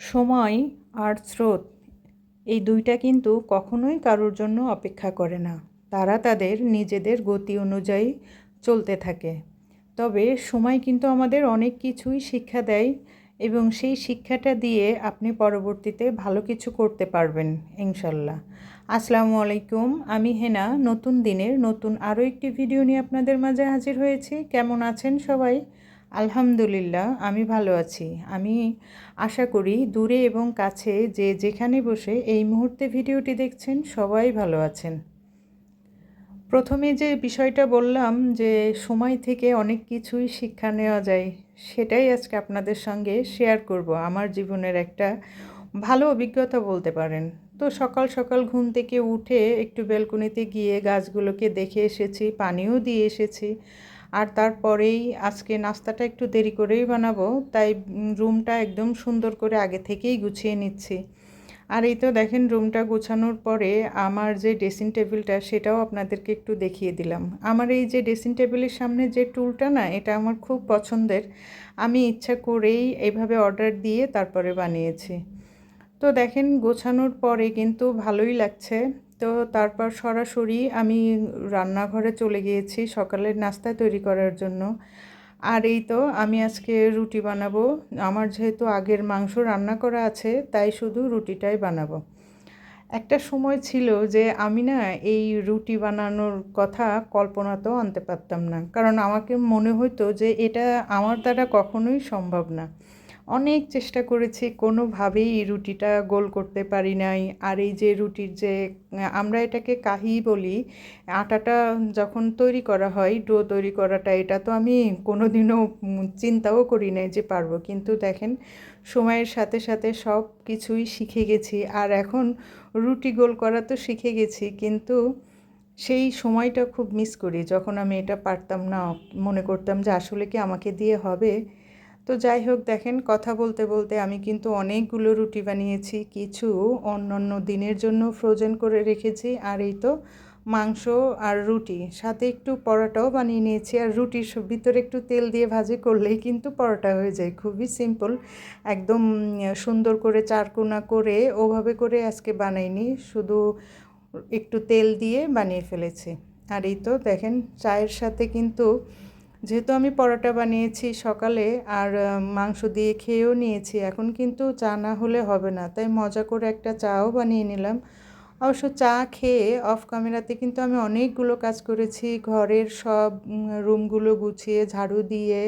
সময় আর স্রোত, এই দুইটা কিন্তু কখনোই কারোর জন্য অপেক্ষা করে না। তারা তাদের নিজেদের গতি অনুযায়ী চলতে থাকে। তবে সময় কিন্তু আমাদের অনেক কিছুই শিক্ষা দেয় এবং সেই শিক্ষাটা দিয়ে আপনি পরবর্তীতে ভালো কিছু করতে পারবেন, ইনশাল্লাহ। আসসালামু আলাইকুম, আমি হেনা। নতুন দিনের নতুন আরও একটি ভিডিও নিয়ে আপনাদের মাঝে হাজির হয়েছি। কেমন আছেন সবাই? আলহামদুলিল্লাহ, আমি ভালো আছি। আমি আশা করি দূরে এবং কাছে যে যেখানে বসে এই মুহূর্তে ভিডিওটি দেখছেন, সবাই ভালো আছেন। প্রথমে যে বিষয়টা বললাম যে, সময় থেকে অনেক কিছুই শিক্ষা নেওয়া যায়, সেটাই আজকে আপনাদের সঙ্গে শেয়ার করব। আমার জীবনের একটা ভালো অভিজ্ঞতা বলতে পারেন। তো সকাল সকাল ঘুম থেকে উঠে একটু বেলকনিতে গিয়ে গাছগুলোকে দেখে এসেছি, পানিও দিয়ে এসেছি। আর তারপরেই আজকে নাস্তাটা একটু দেরি করেই বানাবো, তাই রুমটা একদম সুন্দর করে আগে থেকেই গুছিয়ে নিচ্ছি। আর এই তো দেখেন রুমটা গোছানোর পরে আমার যে ড্রেসিং টেবিলটা সেটাও আপনাদেরকে একটু দেখিয়ে দিলাম। আমার এই যে ড্রেসিং টেবিলের সামনে যে টুলটা না, এটা আমার খুব পছন্দের। আমি ইচ্ছা করেই এইভাবে অর্ডার দিয়ে তারপরে বানিয়েছি। তো দেখেন গোছানোর পরে কিন্তু ভালোই লাগছে। তো তারপর সরাসরি আমি রান্নাঘরে চলে গিয়েছি সকালের নাস্তা তৈরি করার জন্য। আর এই তো আমি আজকে রুটি বানাবো। আমার যেহেতু আগের মাংস রান্না করা আছে, তাই শুধু রুটিটাই বানাবো। একটা সময় ছিল যে আমি না এই রুটি বানানোর কথা কল্পনাতেও আনতে পারতাম না। কারণ আমাকে মনে হতো যে এটা আমার দ্বারা কখনোই সম্ভব না। অনেক চেষ্টা করেছি, কোনোভাবেই এই রুটিটা গোল করতে পারি নাই। আর এই যে রুটির যে, আমরা এটাকে কাহি বলি, আটাটা যখন তৈরি করা হয়, ডো তৈরি করাটা, এটা তো আমি কোনো দিনও চিন্তাও করি নাই যে পারব। কিন্তু দেখেন, সময়ের সাথে সাথে সব কিছুই শিখে গেছি। আর এখন রুটি গোল করা তো শিখে গেছি, কিন্তু সেই সময়টা খুব মিস করি। যখন আমি এটা পারতাম না, মনে করতাম যে আসলে কি আমাকে দিয়ে হবে? তো যাই হোক, দেখেন, কথা বলতে বলতে আমি কিন্তু অনেকগুলো রুটি বানিয়েছি, কিছু অন্য অন্য দিনের জন্য ফ্রোজেন করে রেখেছি, আর এই তো মাংস আর রুটি। সাথে একটু পরোটাও বানিয়ে নিয়েছি, আর রুটির ভিতরে একটু তেল দিয়ে ভাজি করলেই কিন্তু পরোটা হয়ে যায়। খুবই সিম্পল একদম সুন্দর করে চারকোনা করে ওভাবে করে আজকে বানাইনি, শুধু একটু তেল দিয়ে বানিয়ে ফেলেছি। আর এই তো দেখেন, চায়ের সাথে কিন্তু যেহেতু আমি পরোটা বানিয়েছি সকালে আর মাংস দিয়ে খেয়েও নিয়েছি, এখন কিন্তু চা না হলে হবে না। তাই মজা করে একটা চাও বানিয়ে নিলাম। অবশ্য চা খেয়ে অফ ক্যামেরাতে কিন্তু আমি অনেকগুলো কাজ করেছি। ঘরের সব রুমগুলো গুছিয়ে, ঝাড়ু দিয়ে,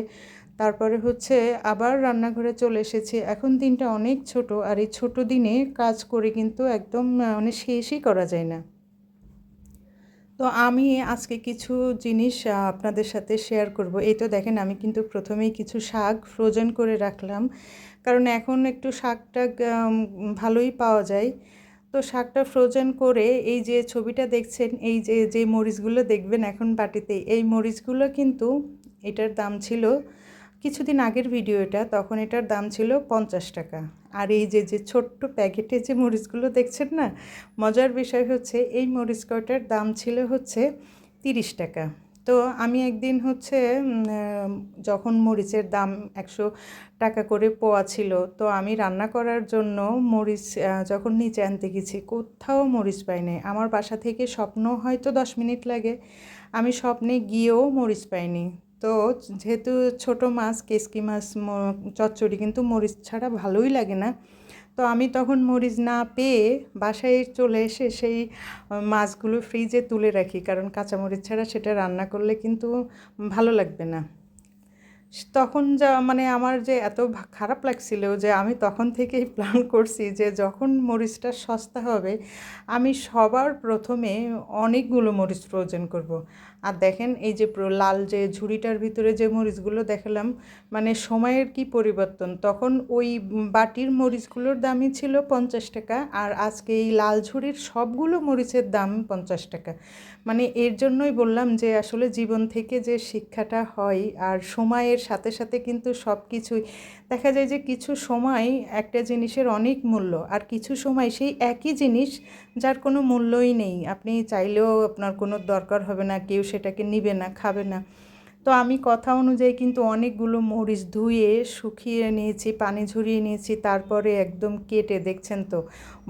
তারপরে হচ্ছে আবার রান্নাঘরে চলে এসেছি। এখন দিনটা অনেক ছোট আর এই ছোট দিনে কাজ করে কিন্তু একদম মানে শেষই করা যায় না। তো আমি আজকে কিছু জিনিস আপনাদের সাথে শেয়ার করব। এই তো দেখেন, আমি কিন্তু প্রথমেই কিছু শাক ফ্রোজেন করে রাখলাম। কারণ এখন একটু শাকটা ভালোই পাওয়া যায়। তো শাকটা ফ্রোজেন করে এই যে ছবিটা দেখছেন, এই যে যে মরিচগুলো দেখবেন এখন বাটিতে, এই মরিচগুলো কিন্তু এটার দাম ছিল কিছুদিন আগের ভিডিও এটা তখন এটার দাম ছিল পঞ্চাশ টাকা। আর এই যে যে ছোট্ট প্যাকেটে যে মরিচগুলো দেখছেন না, মজার বিষয় হচ্ছে এই মরিচ কয়টার দাম ছিল হচ্ছে তিরিশ টাকা। তো আমি একদিন হচ্ছে যখন মরিচের দাম একশো টাকা করে পোয়া ছিল, তো আমি রান্না করার জন্য মরিচ যখন নিচে আনতে গেছি, কোথাও মরিচ পাইনি আমার বাসা থেকে স্বপ্ন হয়তো দশ মিনিট লাগে, আমি স্বপ্নে গিয়েও মরিচ পাইনি। তো যেহেতু ছোট মাছ কেসকি মাছ চচ্চড়ি কিন্তু মরিচ ছাড়া ভালোই লাগে না। তো আমি তখন মরিচ না পেয়ে বাসায় চলে এসে সেই মাছগুলো ফ্রিজে তুলে রাখি। কারণ কাঁচামরিচ ছাড়া সেটা রান্না করলে কিন্তু ভালো লাগবে না। তখন যা মানে আমার যে এত খারাপ লাগছিল যে আমি তখন থেকেই প্ল্যান করছি যে যখন মরিচটা সস্তা হবে, আমি সবার প্রথমে অনেকগুলো মরিচ প্রয়োজন করব। আর দেখেন এই যে লাল যে ঝুড়িটার ভিতরে যে মরিচগুলো দেখালাম মানে সময়ের কি পরিবর্তন? তখন ওই বাটির মরিচগুলোর দামই ছিল পঞ্চাশ টাকা আর আজকে এই লাল ঝুড়ির সবগুলো মরিচের দাম পঞ্চাশ টাকা। মানে এর জন্যই বললাম যে আসলে জীবন থেকে যে শিক্ষাটা হয় আর সময়ের সাথে সাথে কিন্তু সব কিছুই দেখা যায় যে কিছু সময় একটা জিনিসের অনেক মূল্য আর কিছু সময় সেই একই জিনিস যার কোনো মূল্যই নেই। আপনি চাইলেও আপনার কোনো দরকার হবে না, কেউ সেটাকে নিবে না, খাবে না। তো আমি কথা অনুযায়ী কিন্তু অনেকগুলো মরিচ ধুয়ে, শুকিয়ে নিয়েছি, পানি ঝরিয়ে নিয়েছি, তারপরে একদম কেটে, দেখছেন তো,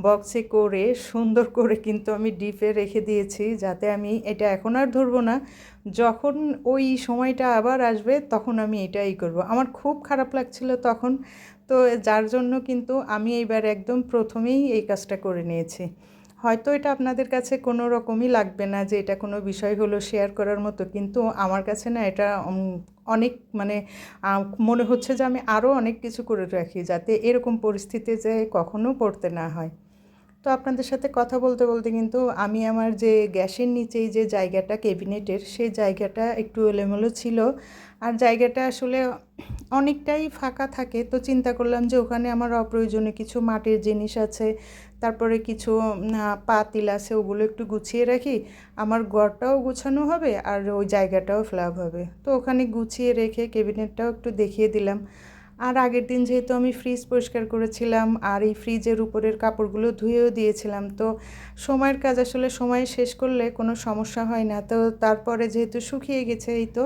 বক্সে করে, সুন্দর করে কিন্তু আমি ডিপে রেখে দিয়েছি যাতে আমি এটা এখন আর ধরবো না। যখন ওই সময়টা আবার আসবে, তখন আমি এটাই করব। আমার খুব খারাপ লাগছিল তখন, তো যার জন্য কিন্তু আমি এইবার একদম প্রথমেই এই কাজটা করে নিয়েছি। হয়তো এটা আপনাদের কাছে কোনো রকমই লাগবে না যে এটা কোনো বিষয় হলো শেয়ার করার মতো। কিন্তু আমার কাছে না এটা অনেক মানে মনে হচ্ছে যে আমি আরও অনেক কিছু করে রাখি যাতে এরকম পরিস্থিতি যে কখনো পড়তে না হয়। তো আপনাদের সাথে কথা বলতে বলতে কিন্তু আমি আমার যে গ্যাসের নিচেই যে জায়গাটা, ক্যাবিনেটের, সেই জায়গাটা একটু এলোমেলো ছিল। আর জায়গাটা আসলে অনেকটাই ফাঁকা থাকে। তো চিন্তা করলাম যে ওখানে আমার অপ্রয়োজনীয় কিছু মাটির জিনিস আছে, তারপরে কিছু পাতিল আছে, ওগুলো একটু গুছিয়ে রাখি। আমার ঘরটাও গুছানো হবে আর ওই জায়গাটাও ফ্ল্যাপ হবে। তো ওখানে গুছিয়ে রেখে ক্যাবিনেটটাও একটু দেখিয়ে দিলাম। আর আগের দিন যেহেতু আমি ফ্রিজ পরিষ্কার করেছিলাম, আর এই ফ্রিজের উপরের কাপড়গুলো ধুয়েও দিয়েছিলাম, তো সময়ের কাজ আসলে সময় শেষ করলে কোনো সমস্যা হয় না। তো তারপরে যেহেতু শুকিয়ে গেছে, এই তো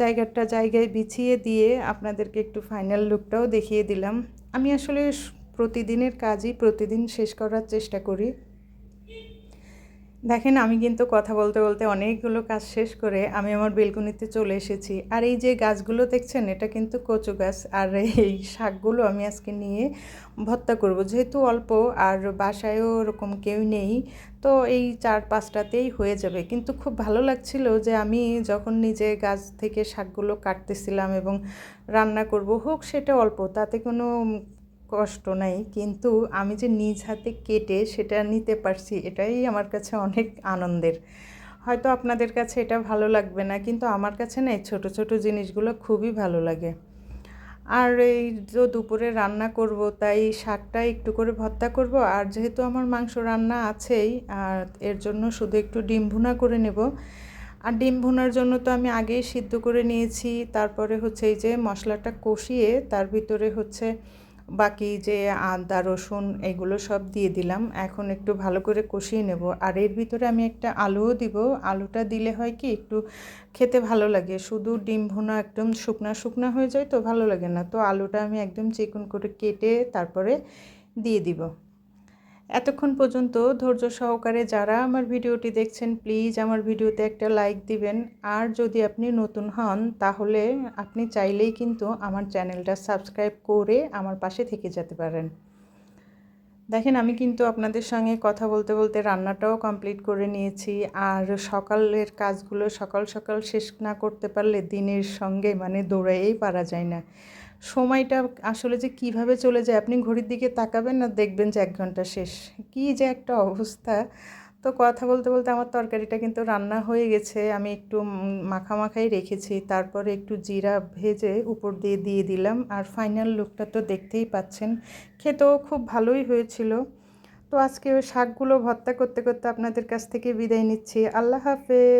জায়গাটা জায়গায় বিছিয়ে দিয়ে আপনাদেরকে একটু ফাইনাল লুকটাও দেখিয়ে দিলাম। আমি আসলে প্রতিদিনের কাজই প্রতিদিন শেষ করার চেষ্টা করি। দেখেন, আমি কিন্তু কথা বলতে বলতে অনেকগুলো কাজ শেষ করে আমি আমার বেলকুনিতে চলে এসেছি। আর এই যে গাছগুলো দেখছেন, এটা কিন্তু কচু গাছ। আর এই শাকগুলো আমি আজকে নিয়ে ভর্তা করব। যেহেতু অল্প আর বাসায়ও ওরকম কেউ নেই, তো এই চার পাঁচটাতেই হয়ে যাবে। কিন্তু খুব ভালো লাগছিল যে আমি যখন নিজে গাছ থেকে শাকগুলো কাটতেছিলাম এবং রান্না করব, হোক সেটা অল্প, তাতে কোনো কষ্ট নাই, কিন্তু আমি যে নিজ হাতে কেটে সেটা নিতে পারছি, এটাই আমার কাছে অনেক আনন্দের। হয়তো আপনাদের কাছে এটা ভালো লাগবে না, কিন্তু আমার কাছে না এই ছোটো ছোটো জিনিসগুলো খুবই ভালো লাগে। আর এই যে দুপুরে রান্না করব, তাই শাকটা একটু করে ভর্তা করব, আর যেহেতু আমার মাংস রান্না আছেই, আর এর জন্য শুধু একটু ডিম ভুনা করে নেব। আর ডিম ভুনার জন্য তো আমি আগেই সিদ্ধ করে নিয়েছি, তারপরে হচ্ছে এই যে মশলাটা কষিয়ে, তার ভিতরে হচ্ছে বাকি যে আদা, রসুন এগুলো সব দিয়ে দিলাম। এখন একটু ভালো করে কষিয়ে নেব। আর এর ভিতরে আমি একটা আলুও দিব। আলুটা দিলে হয় কি একটু খেতে ভালো লাগে। শুধু ডিম ভুনা একদম শুকনা শুকনা হয়ে যায় তো ভালো লাগে না। তো আলুটা আমি একদম চিকন করে কেটে তারপরে দিয়ে দিব। এতক্ষণ পর্যন্ত ধৈর্য সহকারে যারা আমার ভিডিওটি দেখছেন প্লিজ আমার ভিডিওতে একটা লাইক দিবেন। আর যদি আপনি নতুন হন, তাহলে আপনি চাইলেই কিন্তু আমার চ্যানেলটা সাবস্ক্রাইব করে আমার পাশে থেকে যেতে পারেন। দেখেন, আমি কিন্তু আপনাদের সঙ্গে কথা বলতে বলতে রান্নাটাও কমপ্লিট করে নিয়েছি। আর সকালের কাজগুলো সকাল সকাল শেষ না করতে পারলে দিনের সঙ্গে মানে দৌড়াইয়েই পারা যায় না। সময়টা আসলে যে কীভাবে চলে যায়, আপনি ঘড়ির দিকে তাকাবেন না, দেখবেন যে এক ঘণ্টা শেষ। কি যে একটা অবস্থা। তো কথা বলতে বলতে আমার তরকারিটা কিন্তু রান্না হয়ে গেছে। আমি একটু মাখামাখাই রেখেছি। তারপরে একটু জিরা ভেজে উপর দিয়ে দিয়ে দিলাম। আর ফাইনাল লুকটা তো দেখতেই পাচ্ছেন। খেতেও খুব ভালোই হয়েছিল। তো আজকে শাকগুলো ভর্তা করতে করতে আপনাদের কাছ থেকে বিদায় নিচ্ছি। আল্লাহ হাফেজ।